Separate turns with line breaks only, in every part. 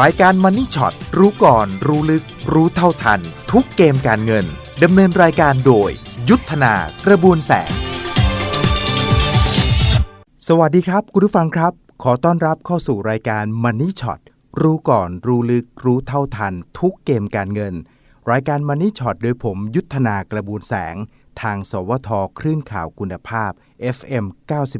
รายการ Money Shot รู้ก่อนรู้ลึก รู้เท่าทัน ทุกเกมการเงินดำเนินรายการโดย ยุทธนากระบวนแสง สวัสดีครับคุณผู้ฟังครับ ขอต้อนรับเข้าสู่รายการ Money Shot รู้ก่อนรู้ลึก รู้เท่าทัน ทุกเกมการเงิน รายการ Money Shot โดยผมยุทธนากระบวนแสง ทางสวทคลื่นข่าวคุณภาพ FM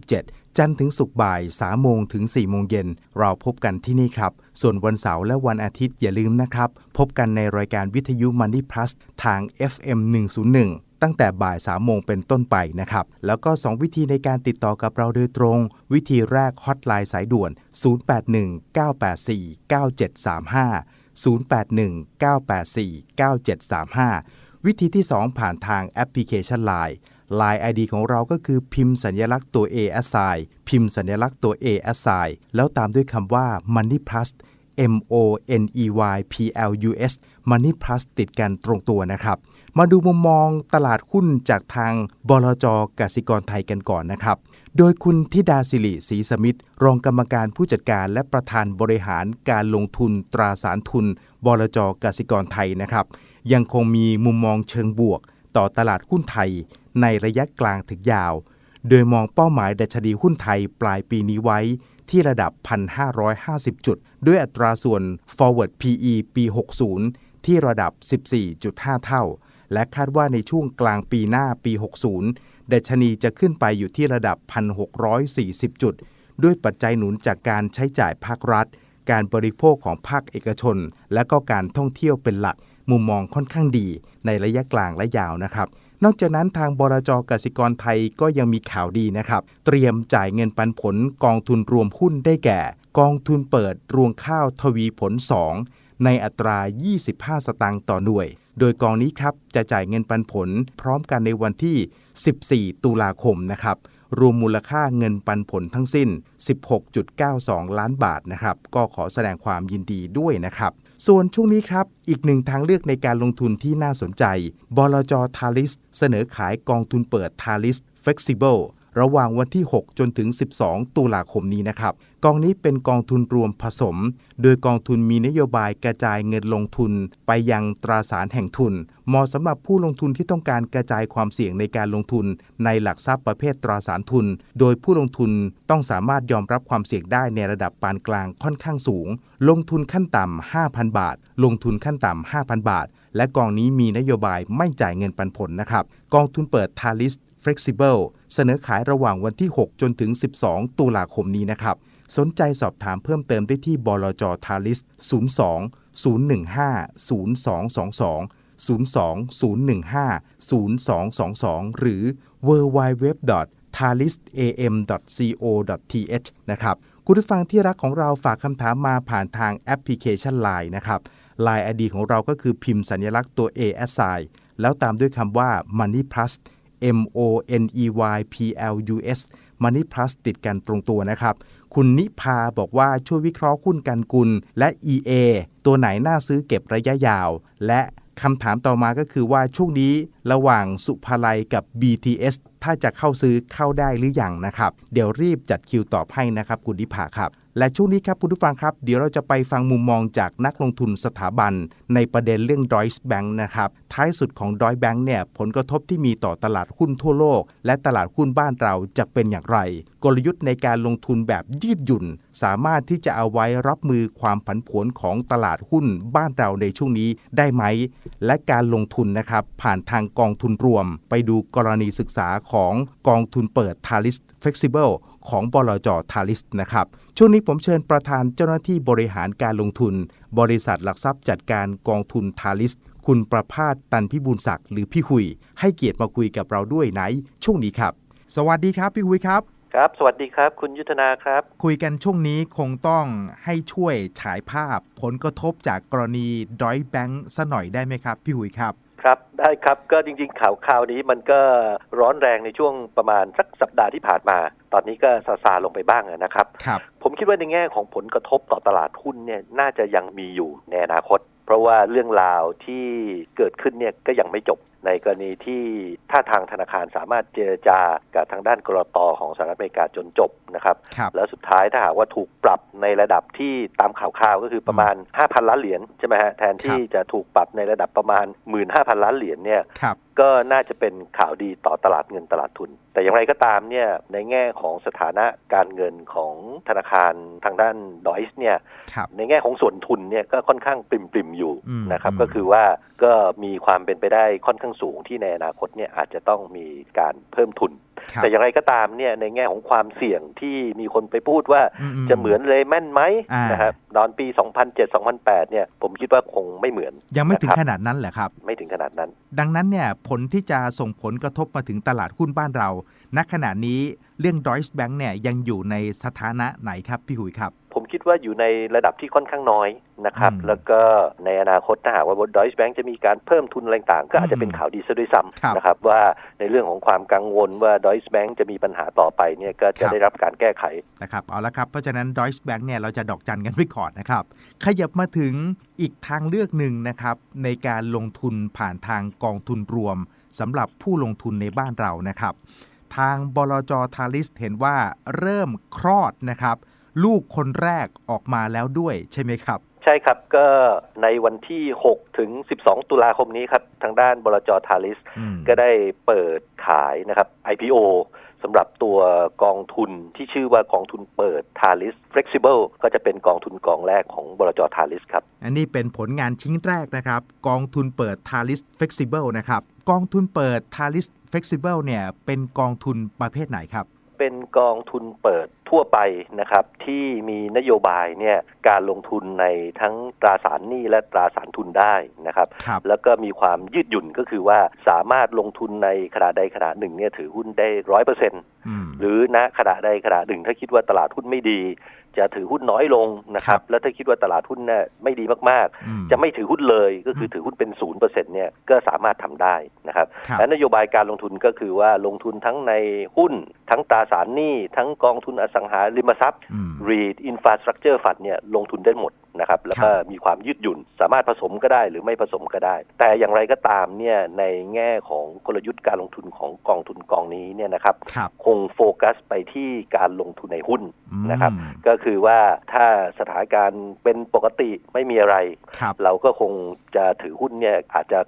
97 จันทร์ถึงศุกร์บ่าย3โมงถึง4โมงเย็น เราพบกันที่นี่ครับ ส่วนวันเสาร์และวันอาทิตย์อย่าลืมนะครับ พบกันในรายการวิทยุ Money Plus ทาง FM 101ตั้งแต่บ่าย3โมงเป็นต้นไปนะครับ แล้วก็ 2 วิธีในการติดต่อกับเราโดยตรง วิธีแรกฮอตไลน์สายด่วน 0819849735วิธีที่ 2 ผ่านทางแอปพลิเคชัน Line Line ID ของเราก็คือพิมพ์สัญลักษณ์ตัว A s i พิมพ์สัญลักษณ์ตัว A s i แล้วตามด้วยคำว่า Money Plus M O N E Y P L U S Money Plus ติดกันตรงตัวนะครับ มาดูมุมมองตลาดหุ้นจากทางบลจกสิกรไทยกันก่อนนะครับ โดยคุณธิดาสิริศรีสมิทธ์รองกรรมการผู้จัดการและประธานบริหารการลงทุนตราสารทุน บลจกสิกรไทยนะครับ ยังคงมีมุมมองเชิงบวก ต่อตลาดหุ้นไทย ในระยะกลางถึงยาว โดยมองเป้าหมายดัชนีหุ้นไทยปลายปีนี้ไว้ที่ระดับ 1,550 จุด ด้วยอัตราส่วน forward PE ปี 60 ที่ระดับ 14.5 เท่า และคาดว่าในช่วงกลางปีหน้าปี 60 ดัชนีจะขึ้นไปอยู่ที่ระดับ 1,640 จุด ด้วยปัจจัยหนุนจากการใช้จ่ายภาครัฐ การบริโภคของภาคเอกชน และก็การท่องเที่ยวเป็นหลัก มุมมองค่อนข้างดีในระยะกลางและยาวนะครับ นอกจากนั้นทางบรจกสิกรไทยก็ยังมีข่าวดีนะครับ เตรียมจ่ายเงินปันผลกองทุนรวมหุ้นได้แก่ กองทุนเปิดรวงข้าวทวีผล 2 ในอัตรา 25 สตางค์ต่อหน่วย โดยกองนี้ครับจะจ่ายเงินปันผลพร้อมกันในวันที่ 14 ตุลาคมนะครับรวมมูลค่าเงินปันผลทั้งสิ้น 16.92 ล้านบาทนะครับ ก็ขอแสดงความยินดีด้วยนะครับ ส่วนช่วงนี้ครับ อีกหนึ่งทางเลือกในการลงทุนที่น่าสนใจ บลจทาลิสเสนอขายกองทุนเปิดทาลิส Flexible ระหว่างวันที่ 6 จนถึง 12 ตุลาคมนี้นะครับ กองนี้เป็นกองทุนรวมผสม โดยกองทุนมีนโยบายกระจายเงินลงทุน ไปยังตราสารแห่งทุน เหมาะสำหรับผู้ลงทุนที่ต้องการกระจายความเสี่ยงในการลงทุน ในหลักทรัพย์ประเภทตราสารทุน โดยผู้ลงทุนต้องสามารถยอมรับความเสี่ยงได้ในระดับปานกลางค่อนข้างสูง ลงทุนขั้นต่ำ 5,000 บาท ลงทุนขั้นต่ำ 5,000 บาท และกองนี้มีนโยบายไม่จ่ายเงินปันผลนะครับ กองทุนเปิดทาริส Flexible เสนอขายระหว่างวันที่ 6 จนถึง 12 ตุลาคมนี้นะครับ สนใจสอบถามเพิ่มเติมได้ที่บลจทาริส 02 015 0222 02 015 0222 หรือ www.talisam.co.th นะครับ คุณผู้ฟังที่รักของเราฝากคำถามมาผ่านทางแอปพลิเคชัน Line นะครับ Line ID ของเราก็คือพิมพ์สัญลักษณ์ตัว A S I แล้วตามด้วยคำว่า Money Plus M O N E Y P L U S Money Plus ติดกันตรงตัวนะครับ คุณนิพาบอกว่าช่วยวิเคราะห์หุ้นกันกุลและ EA ตัวไหนน่าซื้อเก็บระยะยาว และคำถามต่อมาก็คือว่าช่วงนี้ระหว่างสุภาลัยกับ BTS ถ้าจะเข้าซื้อเข้าได้หรืออยังนะครับ เดี๋ยวรีบจัดคิวตอบให้นะครับ คุณนิพาครับ และช่วงนี้ครับคุณผู้ฟังครับ เดี๋ยวเราจะไปฟังมุมมองจากนักลงทุนสถาบัน ในประเด็นเรื่อง Deutsche Bank นะครับท้ายสุดของ Deutsche Bank เนี่ยผลกระทบที่มีต่อตลาดหุ้นทั่วโลก และตลาดหุ้นบ้านเราจะเป็นอย่างไร กลยุทธ์ในการลงทุนแบบยืดหยุ่น สามารถที่จะเอาไว้รับมือความผันผวนของตลาดหุ้นบ้านเราในช่วงนี้ได้ไหม และการลงทุนนะครับผ่านทางกองทุนรวม ไปดูกรณีศึกษาของกองทุนเปิด t a l i s Flexible ของบลจทาริสนะครับ ช่วงนี้ผมเชิญประธานเจ้าหน้าที่บริหารการลงทุน บริษัทหลักทรัพย์จัดการกองทุนทาริส คุณประพาสตันพิบูลศักดิ์หรือพี่หุย ให้เกียรติมาคุยกับเราด้วยในช่วงนี้ครับ สวัสดีครับพี่หุยครับ
ครับ สวัสดีครับ คุณยุทธนาครับ
คุยกันช่วงนี้คงต้องให้ช่วยฉายภาพผลกระทบจากกรณีดอยแบงค์ซะหน่อยได้ไหมครับ พี่หุยครับ
ครับได้ครับก็จริงๆข่าวข่าวนี้มันก็ร้อนแรงในช่วงประมาณสักสัปดาห์ที่ผ่านมา ตอนนี้ก็ซาซาลงไปบ้างนะครับ
ครับ
ผมคิดว่าในแง่ของผลกระทบต่อตลาดหุ้นเนี่ยน่าจะยังมีอยู่ในอนาคต เพเพราะว่าเรื่องราวที่เกิดขึ้นเนี่ยก็ยังไม่จบ ในกรณีที่ถ้าทางธนาคารสามารถเจรจากับทางด้านกรตของสหรัฐอเมริกาจนจบนะครับ
ครับ
แล้วสุดท้ายถ้าหากว่าถูกปรับในระดับที่ตามข่าวๆก็คือประมาณ 5,000 ล้านเหรียญใช่ไหมฮะแทนที่จะถูกปรับในระดับประมาณ 15,000 ล้านเหรียญเนี่ย
ครับ
ก็น่าจะเป็นข่าวดีต่อตลาดเงินตลาดทุน แต่อย่างไรก็ตามเนี่ยในแง่ของสถานะการเงินของธนาคารทางด้านดอยส์เนี่ย
ครับ
ในแง่ของส่วนทุนเนี่ยก็ค่อนข้างปริมๆอยู่
อืม
นะครับ
อืม
ก็คือว่าก็มีความเป็นไปได้ค่อนข้างสูงที่ในอนาคตเนี่ยอาจจะต้องมีการเพิ่มทุน
ครับ
แต่อย่างไรก็ตามเนี่ยในแง่ของความเสี่ยงที่มีคนไปพูดว่า
อืม
จะเหมือนเลยแม่นไหม
อ่าน
นะครับตอนปี 2007-2008 เนี่ยผมคิดว่าคงไม่เหมือน
ยังไม่ถึง
นะครับ
ขนาดนั้นแหละครับ
ไม่ถึงขนาดนั้น
ดังนั้นเนี่ยผลที่จะส่งผลกระทบมาถึงตลาดหุ้นบ้านเรา ณขณะนี้เรื่อง Deutsche Bank เนี่ยยังอยู่ในสถานะไหนครับพี่หุยครับ
ผมคิดว่าอยู่ในระดับที่ค่อนข้างน้อยนะครับ
อืม
แล้วก็ในอนาคตถ้าหากว่าดอยส์แบงจะมีการเพิ่มทุนอะไรต่างๆก็อาจจะเป็นข่าวดีซะด้วยซ้
ครับำ
นะครับ ว่าในเรื่องของความกังวลว่าดอยส์แบงจะมีปัญหาต่อไปเนี่ยก็จะ
ครับ
ได้รับการแก้ไข
นะครับเอาละครับ เพราะฉะนั้น Deutsche Bank เนี่ยเราจะดอกจันกันไว้ก่อนนะครับ ขยับมาถึงอีกทางเลือกหนึ่งนะครับ ในการลงทุนผ่านทางกองทุนรวมสำหรับผู้ลงทุนในบ้านเรานะครับ ทางบลจทาริสเห็นว่าเริ่มคลอดนะครับ ลูกคนแรกออกมาแล้วด้วยใช่ไหมครับ
ใช่ครับก็ในวันที่ 6 ถึง 12 ตุลาคมนี้ครับ ทางด้านบลจทาริส
อืม
ก็ได้เปิดขายนะครับ IPO สำหรับตัวกองทุนที่ชื่อว่ากองทุนเปิด t a l i s Flexible ก็จะเป็นกองทุนกองแรกของบลจทาริสครับ
อันนี้เป็นผลงานชิ้นแรกนะครับ กองทุนเปิด t a l i s Flexible นะครับ กองทุนเปิด t a l i s Flexible เนี่ยเป็นกองทุนประเภทไหนครับ
เป็นกองทุนเปิดทั่วไปนะครับ ที่มีนโยบายเนี่ยการลงทุนในทั้งตราสารหนี้และตราสารทุนได้นะครับ
ครับ
แล้วก็มีความยืดหยุ่นก็คือว่าสามารถลงทุนในขณะใดขณะหนึ่งเนี่ยถือหุ้นได้ร้อยเปอร์เซ็นต์
อืม
หรือณขณะใดขณะหนึ่ง ถ้าคิดว่าตลาดหุ้นไม่ดี จะถือหุ้นน้อยลงนะครั
ครับบ
แล้วถ้าคิดว่าตลาดหุ้นเนี่ยไม่ดีมาก
อืม
ๆจะไม่ถือหุ้นเลยก็คือถือหุ้นเป็นศูนย์เปอร์เซ็นต์เนี่ยก็สามารถทำได้นะครับ
ครับ
และนโยบายการลงทุนก็คือว่าลงทุนทั้งในหุ้น ทั้งตราสารหนี้ ทั้งกองทุนอสังหาริมทรัพย์
อืม
REIT Infrastructure Fund เนี่ยลงทุนได้หมดนะครับแล้วก็มีความยืดหยุ่น สามารถผสมก็ได้หรือไม่ผสมก็ได้ แต่อย่างไรก็ตามเนี่ยในแง่ของกลยุทธ์การลงทุนของกองทุนกองนี้เนี่ยนะครับ
ครับ
คงโฟกัสไปที่การลงทุนในหุ้น
อืม
นะครับก็คือว่าถ้าสถานการณ์เป็นปกติไม่มีอะไร
ครับ
เราก็คงจะถือหุ้นเนี่ยอาจจะ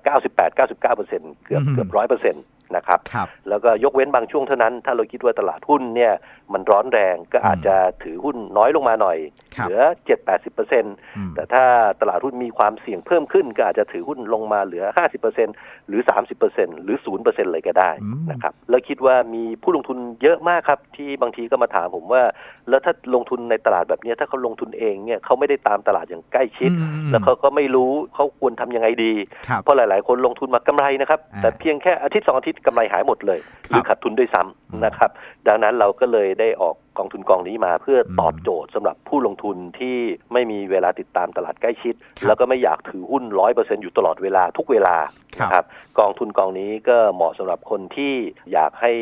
98-99%เกือบ
อืม
เกือบร้อยเปอร์เซ็นต์นะครับ
ครับ
แล้วก็ยกเว้นบางช่วงเท่านั้น ถ้าเราคิดว่าตลาดหุ้นเนี่ย มันร้อนแรงก็อาจจะถือหุ้นน้อยลงมาหน่อย
ครับ
เหลือ7-80%เปอร์เซ็นต์
อืม
แต่ถ้าตลาดหุ้นมีความเสี่ยงเพิ่มขึ้น ก็อาจจะถือหุ้นลงมาเหลือ50%หรือ30%หรือ0%เลยก็ได้
อืม
นะครับแล้วคิดว่ามีผู้ลงทุนเยอะมากครับ ที่บางทีก็มาถามผมว่า แล้วถ้าลงทุนในตลาดแบบเนี้ยถ้าเขาลงทุนเองเนี่ยเขาไม่ได้ตามตลาดอย่างใกล้ชิด
อืม
แล้วเขาก็ไม่รู้เขาควรทำยังไงดี
ครับ
เพราะหลาย ๆ คนลงทุนมากำไรนะครับ
อ่า
แต่เพียงแค่อาทิตย์สองอาทิตย์กำไรหายหมดเลย
ครับ
หรือขาดทุนด้วยซ้
อืมำ
นะครับ ดังนั้นเราก็เลยได้ออกกองทุนกองนี้มาเพื่ออ
ม
ตอบโจทย์สำหรับผู้ลงทุนที่ไม่มีเวลาติดตามตลาดใกล้ชิด
ครับ
แล้วก็ไม่อยากถือหุ้นร้อยเปอร์เซ็นอยู่ตลอดเวลาทุกเวลา
ครับ
นะครับกองทุนกองนี้ก็เหมาะสำหรับคนที่อยากให้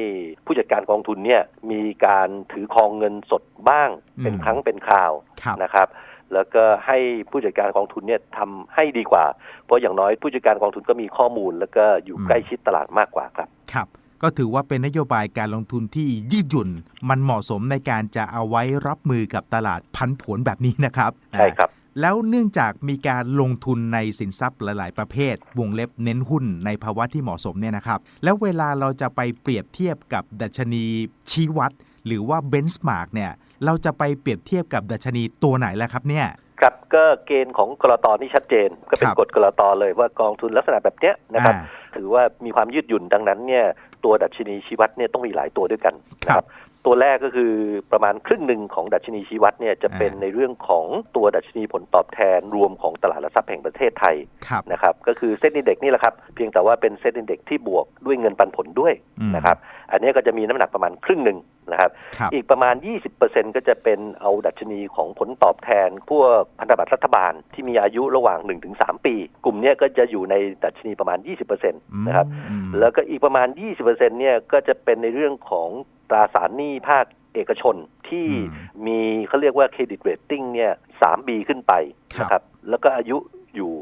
ผู้จัดการกองทุนเนี่ยมีการถือครองเงินสดบ้างเป็น
อืม
ครั้งเป็นคราว
ครับ
นะครับแล้วก็ให้ผู้จัดการกองทุนเนี่ยทำให้ดีกว่า เพราะอย่างน้อยผู้จัดการกองทุนก็มีข้อมูล แล้วก็อยู่
อืม
ใกล้ชิดตลาดมากกว่าครับ
ครับ ก็ถือว่าเป็นนโยบายการลงทุนที่ยืดหยุ่น มันเหมาะสมในการจะเอาไว้รับมือกับตลาดพันผวนแบบนี้นะครับ
ใช่ครับ
แล้วเนื่องจากมีการลงทุนในสินทรัพย์หลาย ๆ ประเภท วงเล็บเน้นหุ้นในภาวะที่เหมาะสมเนี่ยนะครับ แล้วเวลาเราจะไปเปรียบเทียบกับดัชนีชี้วัด หรือว่าเบนช์มาร์กเนี่ยเราจะไปเปรียบเทียบกับดัชนีตัวไหนล่ะครับเนี่ย
ครับก็เกณฑ์ของกรตนี่ชัดเจน ก็เป็น
ครับ
กฎกรตเลยว่ากองทุนลักษณะแบบเนี้ยนะครับ
อ่า
ถือว่ามีความยืดหยุ่นดังนั้นเนี่ย ตัวดัชนีชี้วัดเนี่ยต้องมีหลายตัวด้วยกันนะค
ครั
รับบตัวแรกก็คือประมาณครึ่งหนึ่งของดัชนีชี้วัดเนี่ยจะเป็น
อ่า
ในเรื่องของตัวดัชนีผลตอบแทนรวมของตลาดหลักทรัพย์แห่งประเทศไทย
ครับ
นะครับก็คือเซ็นดีเด็กนี่แหละครับ เพียงแต่ว่าเป็นเซ็นดีเด็กที่บวกด้วยเงินปันผลด้วย
อืม
นะครับอันนี้ก็จะมีน้ำหนักประมาณครึ่งหนึ่งนะครับ
ครับ
อีกประมาณ 20%ก็จะเป็นเอาดัชนีของผลตอบแทนพวกพันธบัตรรัฐบาลที่มีอายุระหว่าง 1-3 ปี กลุ่มเนี้ยก็จะอยู่ในดัชนีประมาณ 20%นะครับ
อืม
แล้วก็อีกประมาณ 20%เนี่ยก็จะเป็นในเรื่องของตราสารหนี้ภาคเอกชนที่
อืม
มีเขาเรียกว่าเครดิตเรตติ้งเนี่ย 3B ขึ้นไป
ครับ
นะครับแล้วก็อายุอยู่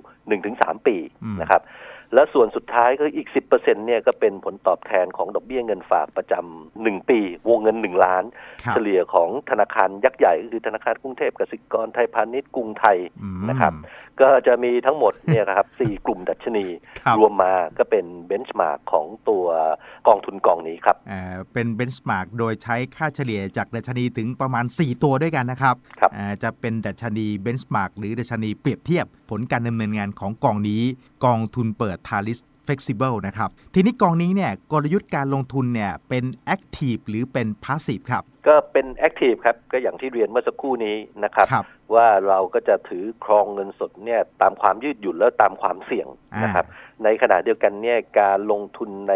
1-3ปี
อืม
นะครับแล้วส่วนสุดท้ายก็อีก 10%เนี่ยก็เป็นผลตอบแทนของดอกเบี้ยเงินฝากประจำหนึ่งปี วงเงิน1ล้าน
ครับ
เฉลี่ยของธนาคารยักษ์ใหญ่ก็คือธนาคารกรุงเทพกสิกรไทยพาณิชย์กรุงไทย
อืม
นะครับ ก็จะมีทั้งหมดเนี่ยนะครับสี่กลุ่มดัชนี
ครับ
รวมมาก็เป็นเบนช์มาร์กของตัวกองทุนกองนี้ครับ
เอ่อเป็นเบนช์มาร์กโดยใช้ค่าเฉลี่ยจากดัชนีถึงประมาณ 4 ตัวด้วยกันนะครับ
ครับ
เอ่อจะเป็นดัชนีเบนช์มาร์กหรือดัชนีเปรียบเทียบผลการดำเนินงานของกองนี้ กองทุนเปิดทาริส Flexible นะครับ ทีนี้กองนี้เนี่ยกลยุทธ์การลงทุนเนี่ยเป็น Active หรือเป็น Passive ครับ
ก็เป็นแอคทีฟครับ ก็อย่างที่เรียนเมื่อสักครู่นี้นะครับ
ครับ
ว่าเราก็จะถือครองเงินสดเนี่ยตามความยืดหยุ่นแล้วตามความเสี่ยง
อ่าน
นะครับ ในขณะเดียวกันเนี่ยการลงทุนใน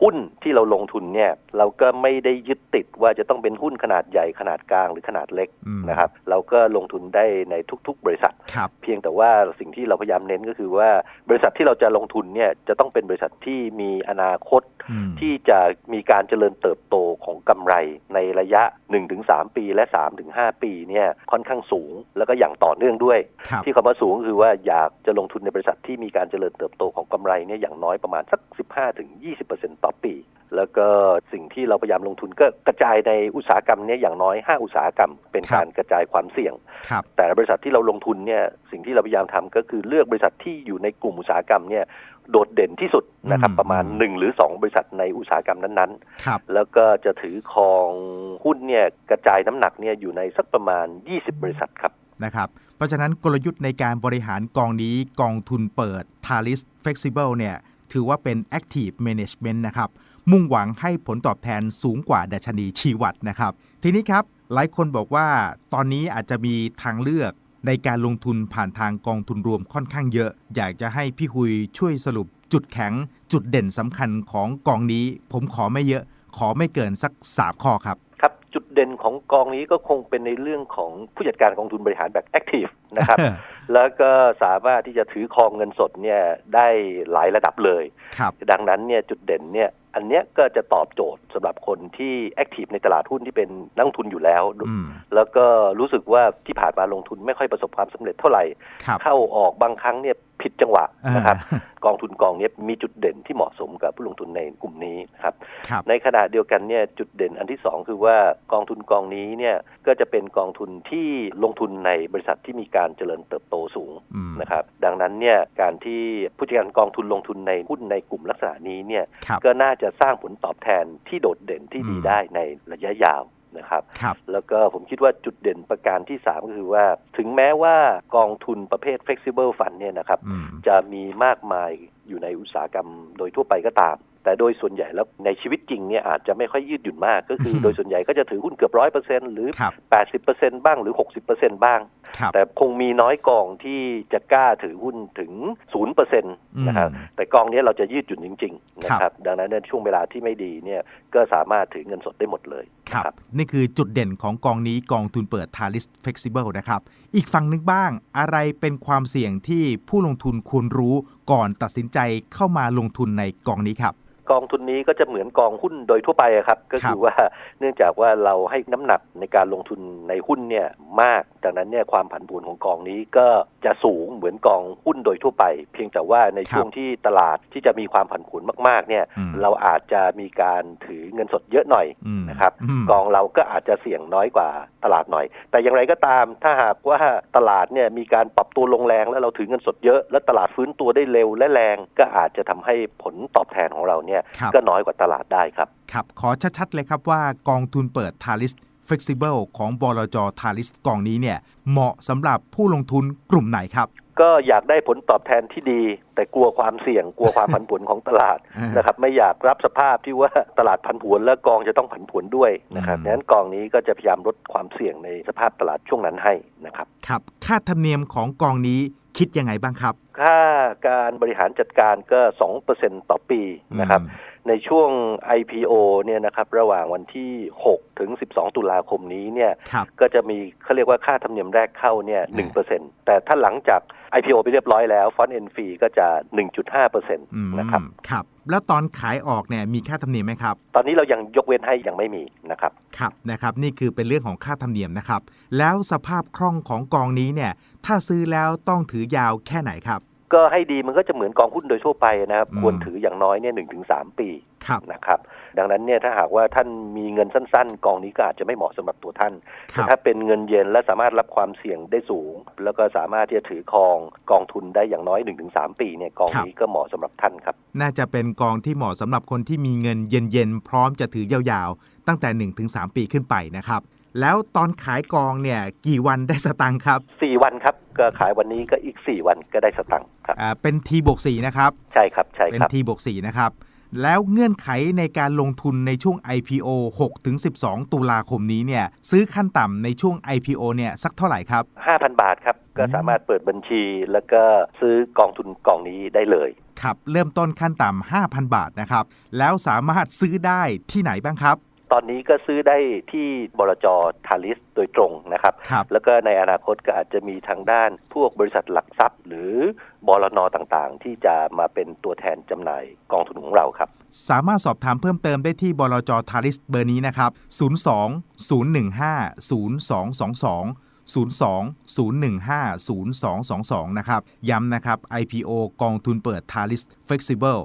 หุ้นที่เราลงทุนเนี่ยเราก็ไม่ได้ยึดติดว่าจะต้องเป็นหุ้นขนาดใหญ่ขนาดกลางหรือขนาดเล็ก
อืม
นะครับเราก็ลงทุนได้ในทุก ๆ บริษัท
ครับ
เพียงแต่ว่าสิ่งที่เราพยายามเน้นก็คือว่าบริษัทที่เราจะลงทุนเนี่ยจะต้องเป็นบริษัทที่มีอนาคต
อืม
ที่จะมีการเจริญเติบโตของ กำไรในระยะ 1-3 ปีและ 3-5 ปีเนี่ยค่อนข้างสูงแล้วก็อย่างต่อเนื่องด้วย
ครับ
ที่คำว่าสูงก็คือว่าอยากจะลงทุนในบริษัทที่มีการเจริญเติบโตของกำไรเนี่ยอย่างน้อยประมาณสัก 15-20%ต่อปีแล้วก็สิ่งที่เราพยายามลงทุนก็กระจายในอุตสาหกรรมเนี้อย่างน้อย 5 อุตสาหกรรม เป็น
ครับ
การกระจายความเสี่ยง
ครับ
แต่ละบริษัทที่เราลงทุนเนี่ยสิ่งที่เราพยายามทำก็คือเลือกบริษัทที่อยู่ในกลุ่มอุตสาหกรรมเนี่ย โดดเด่นที่สุดนะครับ
อืม
ประมาณ
อืม
1หรือ2บริษัทในอุตสาหกรรมนั้น
ครับ
ๆแล้วก็จะถือครองหุ้นเนี่ยกระจายน้ำหนักเนี่ยอยู่ในสักประมาณ 20 บริษัทครับ
นะครับเพราะฉะนั้นกลยุทธ์ในการบริหารกองนี้กองทุนเปิด Talis Flexible เนี่ยถือว่าเป็น Active Management นะครับ มุ่งหวังให้ผลตอบแทนสูงกว่าดัชนีชีวัตนะครับ ทีนี้ครับ หลายคนบอกว่าตอนนี้อาจจะมีทางเลือก ในการลงทุนผ่านทางกองทุนรวมค่อนข้างเยอะ อยากจะให้พี่หุยช่วยสรุปจุดแข็ง จุดเด่นสำคัญของกองนี้ ผมขอไม่เยอะ ขอไม่เกินสัก 3 ข้อครับ
ครับจุดเด่นของกองนี้ก็คงเป็นในเรื่องของผู้จัดการกองทุนบริหารแบบแอคทีฟนะครับ แล้วก็สามารถที่จะถือครองเงินสดเนี่ยได้หลายระดับเลย
ครับ
ดังนั้นเนี่ยจุดเด่นเนี่ย อันเนี้ยก็จะตอบโจทย์สำหรับคนที่แอคทีฟในตลาดหุ้นที่เป็นนักลงทุนอยู่แล้ว
อืม
แล้วก็รู้สึกว่าที่ผ่านมาลงทุนไม่ค่อยประสบความสำเร็จเท่าไหร่
ครับ
เข้าออกบางครั้งเนี่ย ผิดจังหวะนะครับ
อ่า
กองทุนกองเนี้ยมีจุดเด่นที่เหมาะสมกับผู้ลงทุนในกลุ่มนี้นะครับ
ครับ
ในขณะเดียวกันเนี่ยจุดเด่นอันที่สองคือว่ากองทุนกองนี้เนี่ยก็จะเป็นกองทุนที่ลงทุนในบริษัทที่มีการเจริญเติบโตสูง
อืม
นะครับดังนั้นเนี่ยการที่ผู้จัดการกองทุนลงทุนในหุ้นในกลุ่มลักษณะนี้เนี่ย
ครับ
ก็น่าจะสร้างผลตอบแทนที่โดดเด่นที่ดี
อืม
ได้ในระยะยาว นะครับ
ครับ
แล้วก็ผมคิดว่าจุดเด่นประการที่ 3 ก็คือว่า ถึงแม้ว่ากองทุนประเภท flexible fund เนี่ยนะครับ
อืม
จะมีมากมายอยู่ในอุตสาหกรรมโดยทั่วไปก็ตาม แต่โดยส่วนใหญ่แล้วในชีวิตจริงเนี่ยอาจจะไม่ค่อยยืดหยุ่นมาก ก็คือ
อืม
โดยส่วนใหญ่ก็จะถือหุ้นเกือบร้อยเปอร์เซ็นหรือ
ครับ
แปดสิบเปอร์เซ็นบ้างหรือหกสิบเปอร์เซ็นบ้าง
ครับ
แต่คงมีน้อยกองที่จะกล้าถือหุ้นถึงศูนย์เปอร์เซ็นต์นะครับ
อืม
แต่กองนี้เราจะยืดหยุ่นจริงๆนะครับดังนั้นในช่วงเวลาที่ไม่ดีเนี่ยก็สามารถถือเงินสดได้หมดเลย
ครับ
นะ
นี่คือจุดเด่นของกองนี้กองทุนเปิด Talis Flexible นะครับอีกฝั่งหนึงบ้างอะไรเป็นความเสี่ยงที่ผู้ลงทุนควรรู้ก่อนตัดสินใจเข้ามาลงทุนในกองนี้ครับ
กองทุนนี้ก็จะเหมือนกองหุ้นโดยทั่วไปอะครับ ก็คือว่าเนื่องจากว่าเราให้น้ำหนักในการลงทุนในหุ้นเนี่ยมากดังนั้นเนี่ยความผันผวนของกองนี้ก็ จะสูงเหมือนกองหุ้นโดยทั่วไป เพียงแต่ว่าใน
ครับ
ช่วงที่ตลาดที่จะมีความผันผวนมากๆเนี่ย
อืม
เราอาจจะมีการถือเงินสดเยอะหน่อย
อืม
นะครับ
อืม
กองเราก็อาจจะเสี่ยงน้อยกว่าตลาดหน่อย แต่อย่างไรก็ตามถ้าหากว่าตลาดเนี่ยมีการปรับตัวลงแรงแล้วเราถือเงินสดเยอะ และตลาดฟื้นตัวได้เร็วและแรงก็อาจจะทำให้ผลตอบแทนของเราเนี่ย
ครับ
ก็น้อยกว่าตลาดได้ครับ
ครับขอชัดๆเลยครับว่ากองทุนเปิด Talis Flexible ของบลจ Talis กองนี้เนี่ยเหมาะสำหรับผู้ลงทุนกลุ่มไหนครับ
ก็อยากได้ผลตอบแทนที่ดี แต่กลัวความเสี่ยง กลัวความผันผวนของตลาด
อ่าน
นะครับไม่อยากรับสภาพที่ว่าตลาดผันผวนและกองจะต้องผันผวนด้วยนะครับ
อืม
ดังนั้นกองนี้ก็จะพยายามลดความเสี่ยงในสภาพตลาดช่วงนั้นให้นะครับ
ครับค่าธรรมเนียมของกองนี้คิดยังไงบ้างครับ
ค่าการบริหารจัดการก็ 2%ต่อปีนะครับ
อืม
ในช่วง IPO เนี่ยนะครับระหว่างวันที่ 6 ถึง 12 ตุลาคมนี้เนี่ย
ครับ
ก็จะมีเขาเรียกว่าค่าธรรมเนียมแรกเข้าเนี่ย
อ่า
1%แต่ถ้าหลังจาก IPO ไปเรียบร้อยแล้วฟอนต์เอ็นฟีก็จะ 1.5%
อืม
นะครับ
ครับ แล้วตอนขายออกเนี่ยมีค่าธรรมเนียมไหมครับ
ตอนนี้เรายังยกเว้นให้ยังไม่มีนะครับ
ครับนะครับนี่คือเป็นเรื่องของค่าธรรมเนียมนะครับ แล้วสภาพคล่องของกองนี้เนี่ยถ้าซื้อแล้วต้องถือยาวแค่ไหนครับ
ก็ให้ดีมันก็จะเหมือนกองหุ้นโดยทั่วไปนะครับ
อืม
ควรถืออย่างน้อยเนี่ยหนึ่งถึงสามปี
ครับ
นะครับ ดังนั้นเนี่ยถ้าหากว่าท่านมีเงินสั้น ๆ กองนี้ก็อาจจะไม่เหมาะสำหรับตัวท่าน
ค
แต่
รับ
ถ้าเป็นเงินเย็นและสามารถรับความเสี่ยงได้สูง แล้วก็สามารถที่จะถือครองกองทุนได้อย่างน้อย 1-3 ปีเนี่ยกองนี้ก็เหมาะสำหรับท่านครับ
น่าจะเป็นกองที่เหมาะสำหรับคนที่มีเงินเย็นๆพร้อมจะถือยาวๆ ตั้งแต่ 1-3 ปีขึ้นไปนะครับ แล้วตอนขายกองเนี่ยกี่วันได้สตังค์ครับ
4 วันครับก็ขายวันนี้ก็อีก 4 วันก็ได้สตังค์ครับ
อ่าเป็น T บวก4นะครับ
ใช่ครับใช่
เป็น
ครับ
T บวก4นะครับ แล้วเงื่อนไขในการลงทุนในช่วง IPO 6-12 ตุลาคมนี้เนี่ยซื้อขั้นต่ำในช่วง IPO เนี่ยสักเท่าไหร่ครับ
5,000 บาทครับ ก็สามารถเปิดบัญชี แล้วก็ซื้อกองทุนกองนี้ได้เลย
ครับเริ่มต้นขั้นต่ำ5,000 บาทนะครับ แล้วสามารถซื้อได้ที่ไหนบ้างครับ
ตอนนี้ก็ซื้อได้ที่บลจทาริสโดยตรงนะครับ
ครับ
แล้วก็ในอนาคตก็อาจจะมีทางด้านพวกบริษัทหลักทรัพย์ หรือบลนต่างๆ ที่จะมาเป็นตัวแทนจำหน่ายกองทุนของเราครับ
สามารถสอบถามเพิ่มเติมได้ที่บลจทาริสเบอร์นี้นะครับ 02 015 0222 02 015 0222 นะครับ ย้ำนะครับ IPO กองทุนเปิด t a l i s Flexible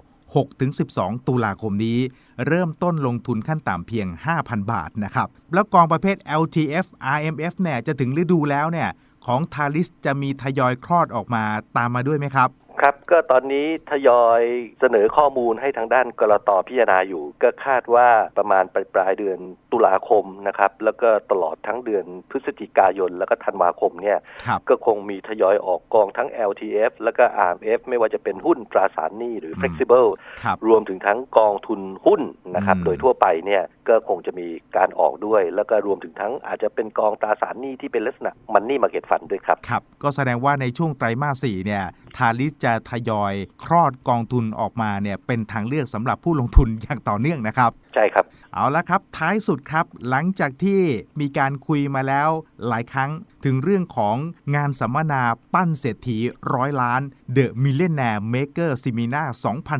6-12 ตุลาคมนี้ เริ่มต้นลงทุนขั้นต่ำเพียง 5,000 บาทนะครับ แล้วกองประเภท LTF RMF เนี่ยจะถึงฤดูแล้วเนี่ยของทาลิสจะมีทยอยคลอดออกมาตามมาด้วยไหมครับ
ครับก็ตอนนี้ทยอยเสนอข้อมูลให้ทางด้านกรตพิจารณาอยู่ ก็คาดว่าประมาณปลายปลายๆเดือนตุลาคมนะครับแล้วก็ตลอดทั้งเดือนพฤศจิกายน แล้วก็ธันวาคมเนี่ย
ครับ
ก็คงมีทยอยออกกองทั้ง LTF แล้วก็ RMF ไม่ว่าจะเป็นหุ้นตราสารหนี้หรือ
อืม
flexible
ครับ
รวมถึงทั้งกองทุนหุ้นนะครับ
อืม
โดยทั่วไปเนี่ยก็คงจะมีการออกด้วย แล้วก็รวมถึงทั้งอาจจะเป็นกองตราสารหนี้ที่เป็นลักษณะมันนี่มาเก็ตฟันด้วยครับ
ครับ ก็แสดงว่าในช่วงไตรมาส4เนี่ยทาริสจะทยอยคลอดกองทุนออกมาเนี่ยเป็นทางเลือกสำหรับผู้ลงทุนอย่างต่อเนื่องนะครับ
ใช่ครับ
เอาละครับ ท้ายสุดครับ หลังจากที่มีการคุยมาแล้วหลายครั้งถึงเรื่องของงานสัมมนาปั้นเศรษฐีร้อยล้าน The Millionaire Maker Seminar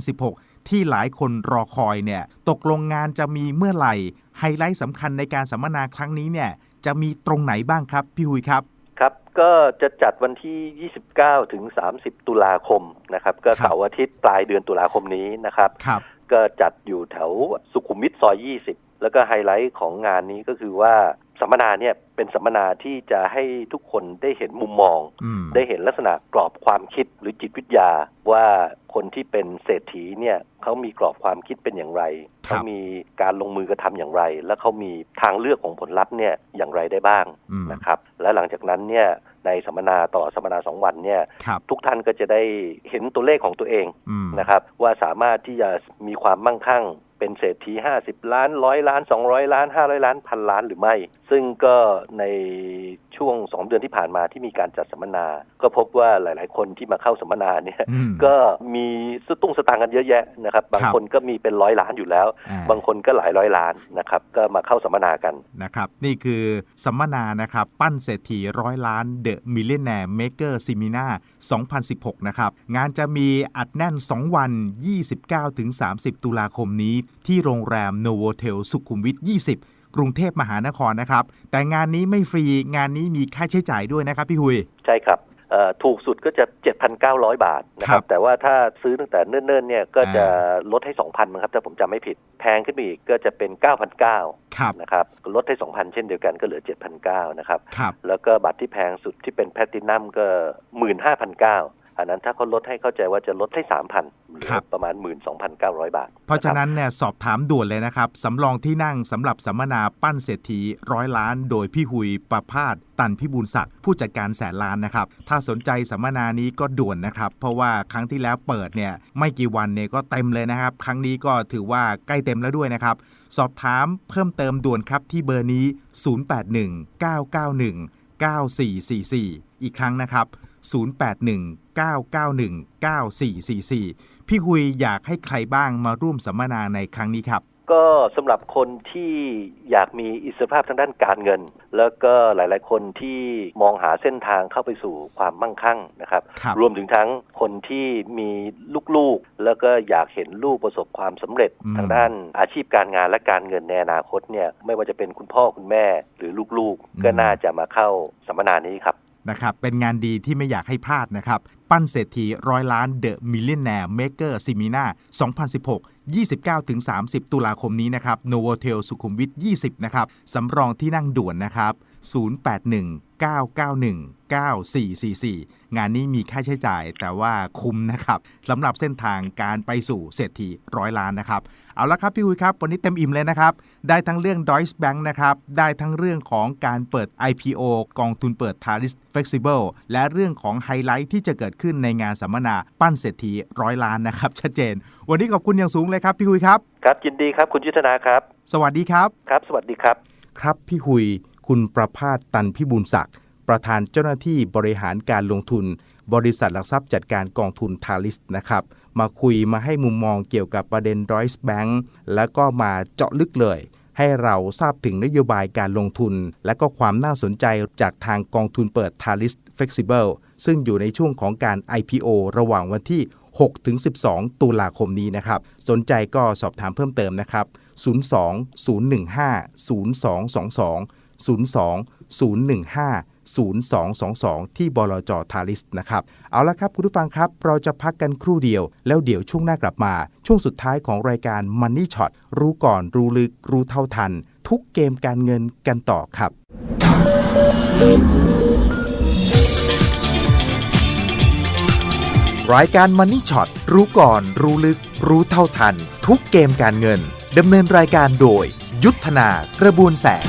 2016 ที่หลายคนรอคอยเนี่ยตกลงงานจะมีเมื่อไหร่ ไฮไลท์สำคัญในการสัมมนาครั้งนี้เนี่ยจะมีตรงไหนบ้างครับ พี่หุยครับ
ครับก็จะจัดวันที่ 29 ถึง 30 ตุลาคมนะครับ ก็
ครับ
เสาร์อาทิตย์ปลายเดือนตุลาคมนี้นะครับ
ครับ
ก็จัดอยู่แถวสุขุมวิทซอย 20 แล้วก็ไฮไลท์ของงานนี้ก็คือว่าสัมมนาเนี่ย เป็นสัมมนาที่จะให้ทุกคนได้เห็นมุมมอง
อืม
ได้เห็นลักษณะกรอบความคิดหรือจิตวิทยา ว่าคนที่เป็นเศรษฐีเนี่ยเขามีกรอบความคิดเป็นอย่างไร
ครับ
เขามีการลงมือกระทำอย่างไร และเขามีทางเลือกของผลลัพธ์เนี่ยอย่างไรได้บ้าง
อืม
นะครับ และหลังจากนั้นเนี่ยในสัมมนาตลอดสัมมนาสองวันเนี่ย
ครับ
ทุกท่านก็จะได้เห็นตัวเลขของตัวเอง
อืม
นะครับ ว่าสามารถที่จะมีความมั่งคั่ง เป็นเศรษฐี 50 ล้านร้อยล้าน 200 ล้าน 500 ล้านพันล้านหรือไม่ ซึ่งก็ในช่วง 2 เดือนที่ผ่านมาที่มีการจัดสัมมนา ก็พบว่าหลาย ๆ คนที่มาเข้าสัมมนาเนี่ย
อืม
ก็มีสตุ้งสตางค์กันเยอะแยะนะครับ บาง
ครับ
คนก็มีเป็นร้อยล้านอยู่แล้ว
อ่า
บางคนก็หลายร้อยล้านนะครับก็มาเข้าสัมมนากัน
นะครับนี่คือสัมมนานะครับปั้นเศรษฐีร้อยล้าน The Millionaire Maker Seminar 2016 นะครับงานจะมีอัดแน่น 2 วัน 29-30 ตุลาคมนี้ที่โรงแรม Novotel สุขุมวิท 20 กรุงเทพมหานครนะครับ แต่งานนี้ไม่ฟรีงานนี้มีค่าใช้จ่ายด้วยนะครับพี่หุย
ใช่ครับเอ่อถูกสุดก็จะ 7,900 บาทนะค
ครั
รับ
บ
แต่ว่าถ้าซื้อตั้งแต่เนิ่นๆเนี่ยก็จะ
อ่
ลดให้ 2,000มั้งครับถ้าผมจำไม่ผิด แพงขึ้นไปอีกก็จะเป็น 9,900
ครับ
นะครับ ลดให้ 2,000 เช่นเดียวกันก็เหลือ 7,900นะครับ
ครับ
แล้วก็บัตรที่แพงสุดที่เป็นแพลตินัมก็ 15,900 อันนั้นถ้าเขาลดให้เข้าใจว่าจะลดให้3,000เหลื
ครั
อบประมาณ12,900บาท
เพราะฉะ
คบ
นั้นเนี่ยสอบถามด่วนเลยนะครับสำรองที่นั่งสำหรับสัมมนาปั้นเศรษฐีร้อยล้าน โดยพี่หุยประพาสตันพิบูลศักดิ์ผู้จัดการแสนล้านนะครับ ถ้าสนใจสัมมนานี้ก็ด่วนนะครับ เพราะว่าครั้งที่แล้วเปิดเนี่ยไม่กี่วันเนี่ยก็เต็มเลยนะครับ ครั้งนี้ก็ถือว่าใกล้เต็มแล้วด้วยนะครับ สอบถามเพิ่มเติมด่วนครับที่เบอร์นี้ 0819919444 อีกครั้งนะครับ 0819919444 พี่หุยอยากให้ใครบ้างมาร่วมสัมมนาในครั้งนี้ครับ
ก็สำหรับคนที่อยากมีอิสรภาพทางด้านการเงิน แล้วก็หลาย ๆ คนที่มองหาเส้นทางเข้าไปสู่ความมั่งคั่งนะครับ
ครับ
รวมถึงทั้งคนที่มีลูก ๆ แล้วก็อยากเห็นลูกประสบความสำเร็จ
อืม
ทางด้านอาชีพการงานและการเงินในอนาคตเนี่ยไม่ว่าจะเป็นคุณพ่อคุณแม่หรือลูก ๆ ก็น่าจะมาเข้าสัมมนานี้ครับ
นะครับเป็นงานดีที่ไม่อยากให้พลาดนะครับ ปั้นเศรษฐีร้อยล้าน The Millionaire Maker Seminar 2016 29-30 ตุลาคมนี้นะครับ Novotel สุขุมวิท 20 นะครับสำรองที่นั่งด่วนนะครับ 081-991-9444 งานนี้มีค่าใช้จ่ายแต่ว่าคุ้มนะครับสำหรับเส้นทางการไปสู่เศรษฐีร้อยล้านนะครับ เอาละครับพี่อุยครับวันนี้เต็มอิ่มเลยนะครับ ได้ทั้งเรื่อง Deutsche Bank นะครับ ได้ทั้งเรื่องของการเปิด IPO กองทุนเปิด Taris Flexible และเรื่องของไฮไลท์ที่จะเกิดขึ้นในงานสัมมนาปั้นเศรษฐีร้อยล้านนะครับ ชัดเจน วันนี้ขอบคุณอย่างสูงเลยครับพี่อุยครับ
ครับยินดีครับคุณยุทธนาครับ
สวัสดีครับ
ครับ สวัสดีครับ
ครับพี่หุย คุณประพาสตันพิบูลศักดิ์ประธานเจ้าหน้าที่บริหารการลงทุน บริษัทหลักทรัพย์จัดการกองทุนทาริสนะครับ มาคุยมาให้มุมมองเกี่ยวกับประเด็น d อยส์แบงก์แล้วก็มาเจาะลึกเลย ให้เราทราบถึงนโยบายการลงทุน และก็ความน่าสนใจจากทางกองทุนเปิด t a l i s Flexible ซึ่งอยู่ในช่วงของการ IPO ระหว่างวันที่ 6-12 ตุลาคมนี้นะครับ สนใจก็สอบถามเพิ่มเติมนะครับ 02 015 0222 02 015 0222 ที่บลจทาริสนะครับ เอาละครับคุณผู้ฟังครับ เราจะพักกันครู่เดียว แล้วเดี๋ยวช่วงหน้ากลับมา ช่วงสุดท้ายของรายการ Money Shot รู้ก่อนรู้ลึก รู้เท่าทัน ทุกเกมการเงินกันต่อครับ รายการ Money Shot รู้ก่อน รู้ลึก รู้เท่าทัน ทุกเกมการเงินดำเนินรายการโดย ยุทธนากระบวนแสง